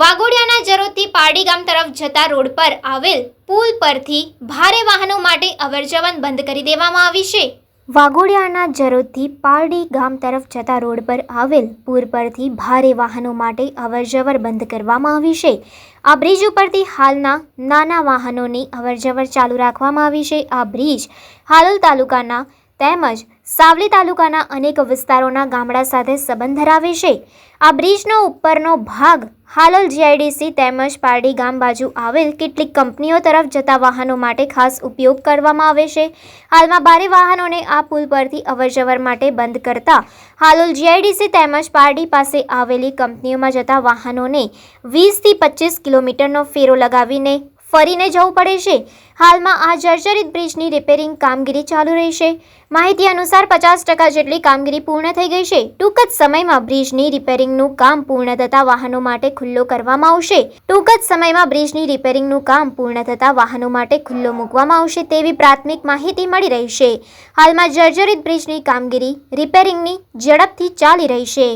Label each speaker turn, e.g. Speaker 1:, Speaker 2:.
Speaker 1: વાઘોડિયાના જરોદથી પારડી ગામ તરફ જતા રોડ પર આવેલ પુલ પરથી ભારે વાહનો માટે અવરજવર બંધ કરી દેવામાં આવી છે. વાઘોડિયાના જરોદથી પારડી ગામ તરફ જતા રોડ પર આવેલ પુલ પરથી ભારે વાહનો માટે અવરજવર બંધ કરવામાં આવી છે. આ બ્રિજ ઉપરથી હાલના નાના વાહનોની અવરજવર ચાલુ રાખવામાં આવી છે. આ બ્રિજ હાલોલ તાલુકાના તેમજ સાવલી તાલુકાના અનેક વિસ્તારોના ગામડા સાથે સંબંધ ધરાવે છે. આ બ્રિજનો ઉપરનો ભાગ હાલોલ જીઆઈડીસી તેમજ પારડી ગામ બાજુ આવેલ કેટલીક કંપનીઓ તરફ જતા વાહનો માટે ખાસ ઉપયોગ કરવામાં આવે છે. હાલમાં ભારે વાહનોને આ પુલ પરથી અવરજવર માટે બંધ કરતા હાલોલ જીઆઈડીસી તેમજ પારડી પાસે આવેલી કંપનીઓમાં જતા વાહનોને વીસથી પચીસ કિલોમીટરનો ફેરો લગાવીને ફરીને જવું પડે છે. હાલમાં આ જર્જરિત બ્રિજની રિપેરિંગ કામગીરી ચાલુ રહેશે. માહિતી અનુસાર પચાસ ટકા જેટલી કામગીરી પૂર્ણ થઈ ગઈ છે. ટૂંક જ સમયમાં બ્રિજની રિપેરિંગનું કામ પૂર્ણ થતાં વાહનો માટે ખુલ્લો કરવામાં આવશે. ટૂંક જ સમયમાં બ્રિજની રિપેરિંગનું કામ પૂર્ણ થતાં વાહનો માટે ખુલ્લો મૂકવામાં આવશે તેવી પ્રાથમિક માહિતી મળી રહી છે. હાલમાં જર્જરિત બ્રિજની કામગીરી રિપેરિંગની ઝડપથી ચાલી રહી છે.